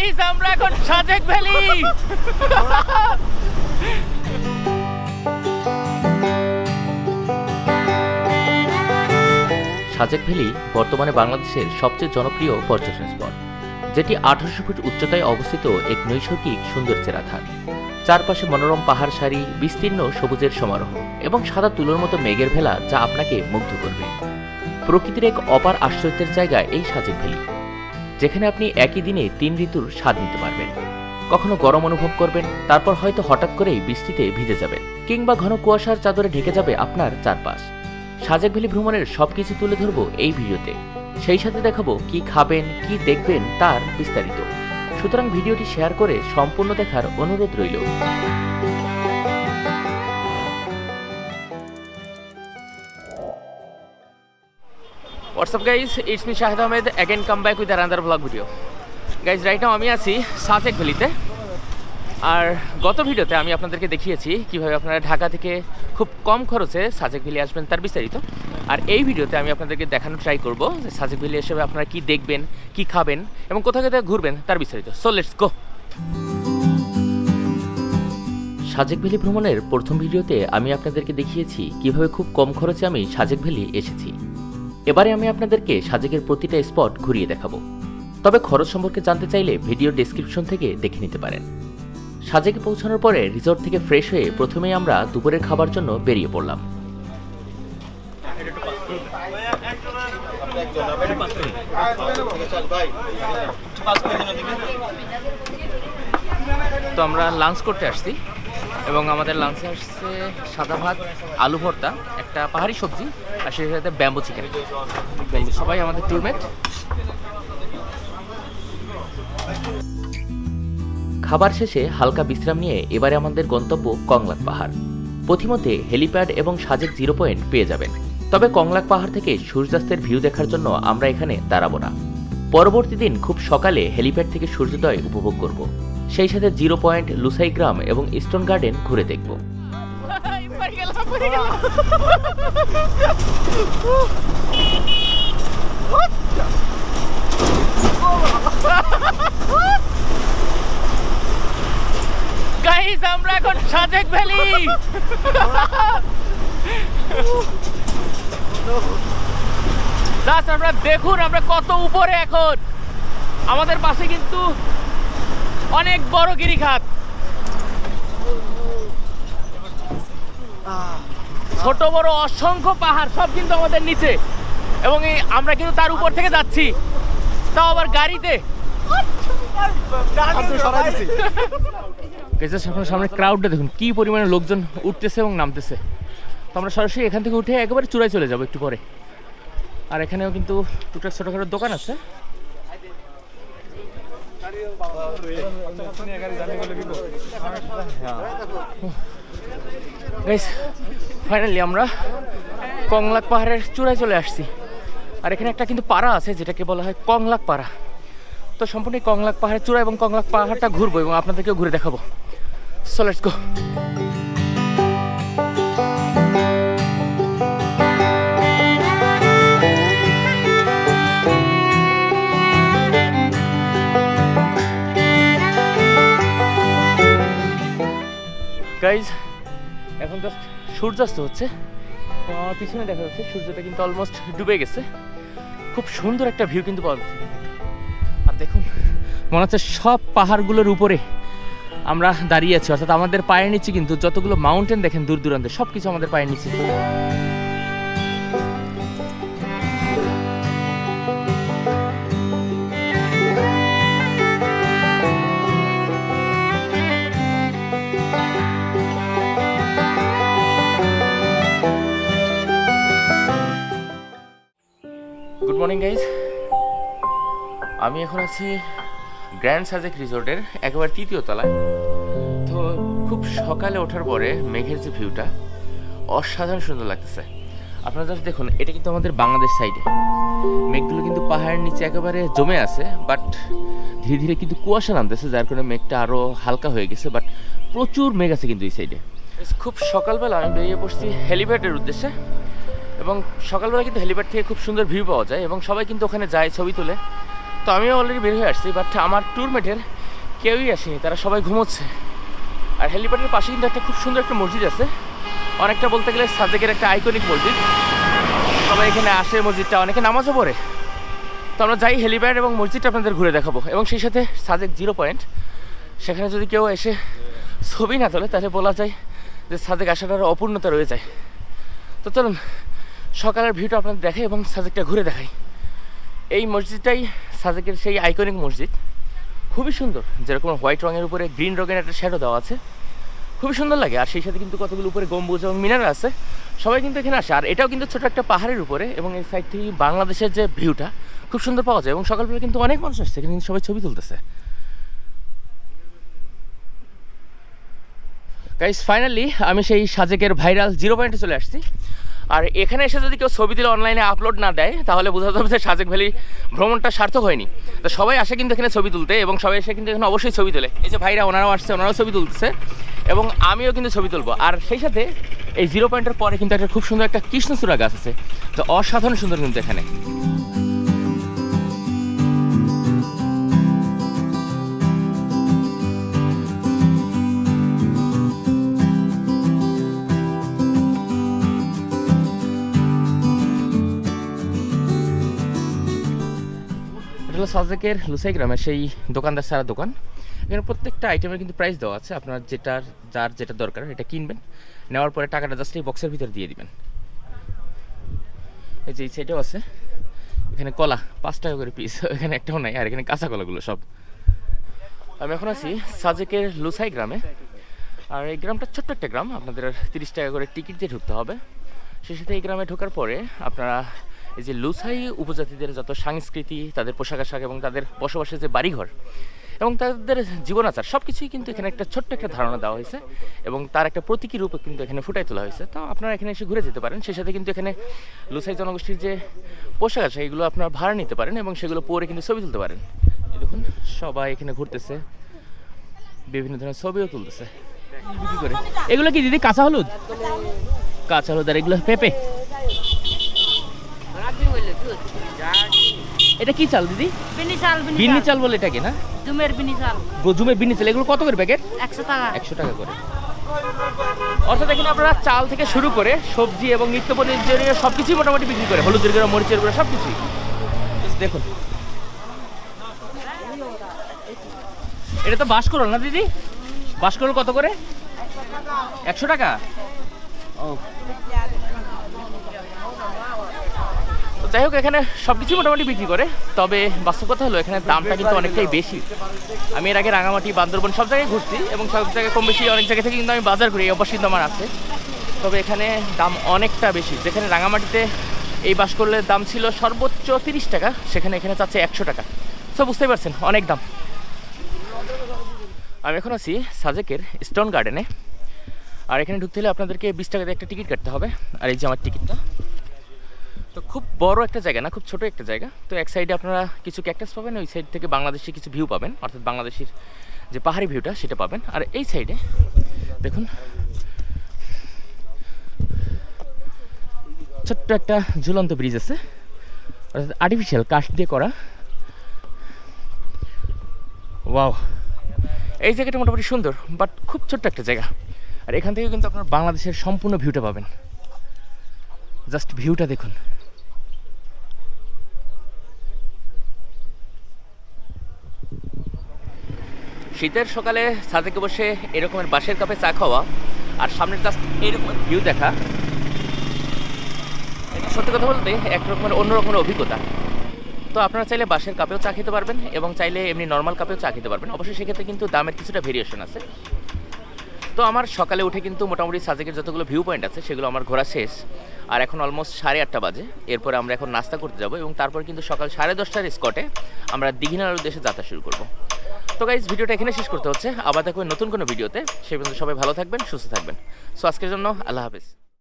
Guys আমরা এখন Sajek valley. Sajek valley বর্তমানে বাংলাদেশের সবচেয়ে জনপ্রিয় পর্যটন স্পট, যেটি আঠারোশো ফুট উচ্চতায় অবস্থিত এক নৈসর্গিক সৌন্দর্যের আধার চারপাশে মনোরম পাহাড় সারি, বিস্তীর্ণ সবুজের সমারোহ এবং সাদা তুলোর মতো মেঘের ভেলা যা আপনাকে মুগ্ধ করবে। প্রকৃতির এক অপার আশ্চর্যের জায়গা এই সাজেক ভ্যালি। যেখানে আপনি একই দিনে তিন ঋতুর স্বাদ নিতে পারবেন। কখনো গরম অনুভব করবেন, তারপর হয়তো হঠাৎ করেই বৃষ্টিতে ভিজে যাবেন, কিংবা ঘন কুয়াশার চাদরে ঢেকে যাবে আপনার চারপাশ। সাজেক ভ্যালি ভ্রমণের সবকিছু তুলে ধরবো এই ভিডিওতে। সেই সাথে দেখাবো কি খাবেন, কি দেখবেন তার বিস্তারিত। সুতরাং ভিডিওটি শেয়ার করে সম্পূর্ণ দেখার অনুরোধ রইল। What's up guys it's me Shahid Ahmed again come back with another vlog video guys right now আমি আছি সাজেক ভ্যালিতে। আর গত ভিডিওতে আমি আপনাদেরকে দেখিয়েছি কীভাবে আপনারা ঢাকা থেকে খুব কম খরচে সাজেক ভ্যালি আসবেন তার বিস্তারিত। আর এই ভিডিওতে আমি আপনাদেরকে দেখানো ট্রাই করব যে সাজেক ভ্যালি হিসেবে আপনারা কি দেখবেন, কি খাবেন এবং কোথাও কোথায় ঘুরবেন তার বিস্তারিত। So let's go Sajek valley ভ্রমণের প্রথম ভিডিওতে আমি আপনাদেরকে দেখিয়েছি কীভাবে খুব কম খরচে আমি সাজেক ভ্যালি এসেছি। এবারে আমি আপনাদেরকে সাজেকের প্রতিটা স্পট ঘুরিয়ে দেখাবো। তবে খরচ সম্পর্কে জানতে চাইলে ভিডিও ডেসক্রিপশন থেকে দেখে নিতে পারেন। সাজেকে পৌঁছানোর পরে রিসর্ট থেকে ফ্রেশ হয়ে প্রথমেই আমরা দুপুরের খাবার জন্য বেরিয়ে পড়লাম। তো আমরা লাঞ্চ করতে আসছি। এবং আমাদের লাঞ্চে আসছে সাদা ভাত, আলু ভর্তা, একটা পাহাড়ি সবজি, আর সেই সাথে ব্যাম্বো চিকেন সবাই আমাদের টুরমেট খাবার শেষে হালকা বিশ্রাম নিয়ে এবারে আমাদের গন্তব্য কংলাক পাহাড়। পথিমধ্যে হেলিপ্যাড এবং সাজেক জিরো পয়েন্ট পেয়ে যাবেন। তবে কংলাক পাহাড় থেকে সূর্যাস্তের ভিউ দেখার জন্য আমরা এখানে দাঁড়াবো না। পরবর্তী দিন খুব সকালে হেলিপ্যাড থেকে সূর্যোদয় উপভোগ করব। সেই সাথে জিরো পয়েন্ট লুসাই গ্রাম এবং ইস্টন গার্ডেন ঘুরে দেখব। আমরা এখন সাজেক ভ্যালি। আমরা দেখুন আমরা কত উপরে এখন? আমাদের পাশে কিন্তু অনেক বড় গিরিখাত। ছোট বড় অসংখ্য পাহাড় সব কিন্তু আমাদের নিচে। এবং এই আমরা কিন্তু তার উপর থেকে যাচ্ছি। তাও আবার গাড়িতে। সামনে ক্রাউডটা দেখুন কি পরিমাণে লোকজন উঠতেছে এবং নামতেছে। তো আমরা সরাসরি এখান থেকে উঠে একেবারে চূড়ায় চলে যাব একটু পরে। আর এখানেও কিন্তু টুকটাক ছোটোখাটো দোকান আছে। ফাইনালি আমরা কংলাক পাহাড়ের চূড়ায় চলে আসছি। আর এখানে একটা কিন্তু পাড়া আছে, যেটাকে বলা হয় কংলাক পাড়া। তো সম্পূর্ণ কংলাক পাহাড়ের চূড়া এবং কংলাক পাহাড়টা ঘুরবো এবং আপনাদেরকেও ঘুরে দেখাবো। সো লেটস গো গাইজ এখন জাস্ট সূর্যাস্ত হচ্ছে। আমার পিছনে দেখা যাচ্ছে সূর্যটা কিন্তু অলমোস্ট ডুবে গেছে। খুব সুন্দর একটা ভিউ কিন্তু পাওয়া যাচ্ছে। আর দেখুন, মনে হচ্ছে সব পাহাড়গুলোর উপরে আমরা দাঁড়িয়ে আছি। অর্থাৎ আমাদের পায়ের নিচে কিন্তু যতগুলো মাউন্টেন দেখেন দূর দূরান্তে সব কিছু আমাদের পায়ের নিচে। আমি এখন আছি গ্র্যান্ড সাজেক রিসোর্টের একেবারে তৃতীয় তলায়। তো খুব সকালে ওঠার পরে মেঘের যে ভিউটা অসাধারণ সুন্দর লাগতেছে। আপনারা জাস্ট দেখুন, এটা কিন্তু আমাদের বাংলাদেশ সাইডে মেঘগুলো কিন্তু পাহাড়ের নিচে একেবারে জমে আছে বাট ধীরে ধীরে কিন্তু কুয়াশা নামতেছে, যার কারণে মেঘটা আরও হালকা হয়ে গেছে বাট প্রচুর মেঘ আছে কিন্তু এই সাইডে খুব সকালবেলা আমি বেরিয়ে পড়ছি হেলিপ্যাডের উদ্দেশ্যে, এবং সকালবেলা কিন্তু হেলিপ্যাড থেকে খুব সুন্দর ভিউ পাওয়া যায়, এবং সবাই কিন্তু ওখানে যায় ছবি তোলে। তো আমিও অলরেডি বের হয়ে আসছি বাট আমার ট্যুরমেটের কেউই আসেনি, তারা সবাই ঘুমোচ্ছে। আর হেলিপ্যাডের পাশে কিন্তু একটা খুব সুন্দর একটা মসজিদ আছে। অনেকটা বলতে গেলে সাজেকের একটা আইকনিক মসজিদ। সবাই এখানে আসে মসজিদটা, অনেকে নামাজও পড়ে। তো আমরা যাই হেলিপ্যাড এবং মসজিদটা আপনাদের ঘুরে দেখাবো। এবং সেই সাথে সাজেক জিরো পয়েন্ট সেখানে যদি কেউ এসে ছবি না তোলে, তাহলে বলা যায় যে সাজেক আসাটার অপূর্ণতা রয়ে যায়। তো চলুন, সকালের ভিউটা আপনাদের দেখাই এবং সাজেকটা ঘুরে দেখাই। এই মসজিদটাই সাজেকের সেই আইকনিক মসজিদ। খুবই সুন্দর, যেরকম হোয়াইট রঙের উপরে গ্রিন রঙের একটা শ্যাডো দেওয়া আছে। খুবই সুন্দর লাগে, আর সেই সাথে কিন্তু কতগুলো উপরে গম্বুজ এবং মিনার আছে। সবাই কিন্তু এখানে আসে, আর এটাও কিন্তু ছোট একটা পাহাড়ের উপরে এবং এই সাইড থেকে বাংলাদেশের যে ভিউটা খুব সুন্দর পাওয়া যায়। এবং সকালবেলা কিন্তু অনেক মানুষ আসছে, এখানে কিন্তু সবাই ছবি তুলতেছে। গাইস ফাইনালি আমি সেই সাজেকের ভাইরাল জিরো পয়েন্টে চলে আসছি। আর এখানে এসে যদি কেউ ছবি দিলে অনলাইনে আপলোড না দেয়, তাহলে বোঝা যাবে যে সাজেক ভ্যালি ভ্রমণটা সার্থক হয়নি। তো সবাই আসে কিন্তু এখানে ছবি তুলতে এবং সবাই এসে কিন্তু এখানে অবশ্যই ছবি তোলে। এই যে ভাইরা ওনারাও আসছে, ওনারাও ছবি তুলতেছে এবং আমিও কিন্তু ছবি তুলবো। আর সেই সাথে এই জিরো পয়েন্টের পরে কিন্তু একটা খুব সুন্দর একটা কৃষ্ণচূড়া গাছ আছে। তো অসাধারণ সুন্দর কিন্তু এখানে। এটা হলো সাজেকের লুসাই গ্রামের সেই দোকানদার সারা দোকান। এখানে প্রত্যেকটা আইটেমের কিন্তু প্রাইস দেওয়া আছে। আপনার যেটার, যার যেটা দরকার, এটা কিনবেন। নেওয়ার পরে টাকাটা জাস্ট এই বক্সের ভিতরে দিয়ে দিবেন। এই যে এই সাইডেও আছে। এখানে কলা, পাঁচ টাকা করে পিস এখানে একটাও নাই, আর এখানে কাঁচা কলাগুলো সব। আমি এখন আছি সাজেকের লুসাই গ্রামে। আর এই গ্রামটা ছোট্ট একটা গ্রাম। আপনাদের তিরিশ টাকা করে টিকিট দিয়ে ঢুকতে হবে। সেই সাথে এই গ্রামে ঢোকার পরে আপনারা এই যে লুসাই উপজাতিদের যত সংস্কৃতি, তাদের পোশাক আশাক এবং তাদের বসবাসের যে বাড়িঘর এবং তাদের জীবনাচার সব কিছুই কিন্তু এখানে একটা ছোট্ট একটা ধারণা দেওয়া হয়েছে এবং তার একটা প্রতীকী রূপে কিন্তু এখানে ফুটাই তোলা হয়েছে। তো আপনারা এখানে এসে ঘুরে যেতে পারেন। সেই সাথে কিন্তু এখানে লুসাই জনগোষ্ঠীর যে পোশাক আশাক এগুলো আপনারা ভাড়া নিতে পারেন এবং সেগুলো পরে কিন্তু ছবি তুলতে পারেন। দেখুন, সবাই এখানে ঘুরতেছে, বিভিন্ন ধরনের ছবিও তুলতেছে। এগুলো কি দিদি, কাঁচা হলুদ? কাঁচা হলুদ আর এগুলো পেঁপে। এটা কি চাল দিদি? বিনি চাল বিনি চাল। বলে এটাকে না? জুমের বিনি চাল। গজুমের বিন্নি চাল এগুলো কত করে প্যাকেট? একশো টাকা। একশো টাকা করে। অর্থাৎ এখানে আপনারা চাল থেকে শুরু করে সবজি এবং নিত্য প্রয়োজনীয় সব কিছুই মোটামুটি বিক্রি করে। হলুদের গুঁড়া মরিচের গুঁড়া সব কিছুই দেখুন। এটা তো বাসকরল না দিদি? বাসকরল কত করে? একশো টাকা? ও। যাই হোক, এখানে সব কিছুই মোটামুটি বিক্রি করে, তবে বাস্তব কথা হলো এখানে দামটা কিন্তু অনেকটাই বেশি। আমি এর আগে রাঙামাটি, বান্দরবন সব জায়গায় ঘুরছি এবং সব জায়গায় কম বেশি অনেক জায়গা থেকে কিন্তু আমি বাজার করি এই অভ্যাস কিন্তু আমার আছে। তবে এখানে দাম অনেকটা বেশি। যেখানে রাঙামাটিতে এই বাস করলে দাম ছিল সর্বোচ্চ তিরিশ টাকা, সেখানে এখানে চাচ্ছে একশো টাকা। সো বুঝতেই পারছেন, অনেক দাম। আমি এখন আছি সাজেকের স্টোন গার্ডেনে। আর এখানে ঢুকতে হলে আপনাদেরকে বিশ টাকা দিয়ে একটা টিকিট কাটতে হবে। আর এই যে আমার টিকিটটা তো খুব বড় একটা জায়গা না, খুব ছোট একটা জায়গা। তো এক সাইডে আপনারা কিছু ক্যাকটাস পাবেন, ওই সাইড থেকে বাংলাদেশি কিছু ভিউ পাবেন, অর্থাৎ বাংলাদেশের যে পাহাড়ি ভিউটা সেটা পাবেন। আর এই সাইডে দেখুন, ছোট্ট একটা ঝুলন্ত ব্রিজ আছে, অর্থাৎ আর্টিফিশিয়াল কাঠ দিয়ে করা। ওয়াও এই জায়গাটা মোটামুটি সুন্দর বাট খুব ছোট্ট একটা জায়গা। আর এখান থেকে কিন্তু আপনার বাংলাদেশের সম্পূর্ণ ভিউটা পাবেন। জাস্ট ভিউটা দেখুন। শীতের সকালে সাজেকে বসে এরকমের বাঁশের কাপে চা খাওয়া আর সামনের জাস্ট এরকম ভিউ দেখা। এটা সত্যি কথা বলতে এক রকমের অন্য রকমের অভিজ্ঞতা। তো আপনারা চাইলে বাঁশের কাপেও চা খেতে পারবেন এবং চাইলে এমনি নর্মাল কাপেও চা খেতে পারবেন। অবশ্যই সেক্ষেত্রে কিন্তু দামের কিছুটা ভেরিয়েশন আছে। তো আমার সকালে উঠে কিন্তু মোটামুটি সাজেকের যতগুলো ভিউ পয়েন্ট আছে সেগুলো আমার ঘোরা শেষ। আর এখন অলমোস্ট সাড়ে আটটা বাজে। এরপরে আমরা এখন নাস্তা করতে যাব এবং তারপর কিন্তু সকাল সাড়ে দশটার স্কটে আমরা দীঘিনার উদ্দেশ্যে যাত্রা শুরু করব। তো গাইজ ভিডিওটা এখানে শেষ করতে হচ্ছে। আবার দেখবেন নতুন কোনো ভিডিওতে। সেই পর্যন্ত সবাই ভালো থাকবেন, সুস্থ থাকবেন। সো আজকের জন্য আল্লাহ হাফেজ।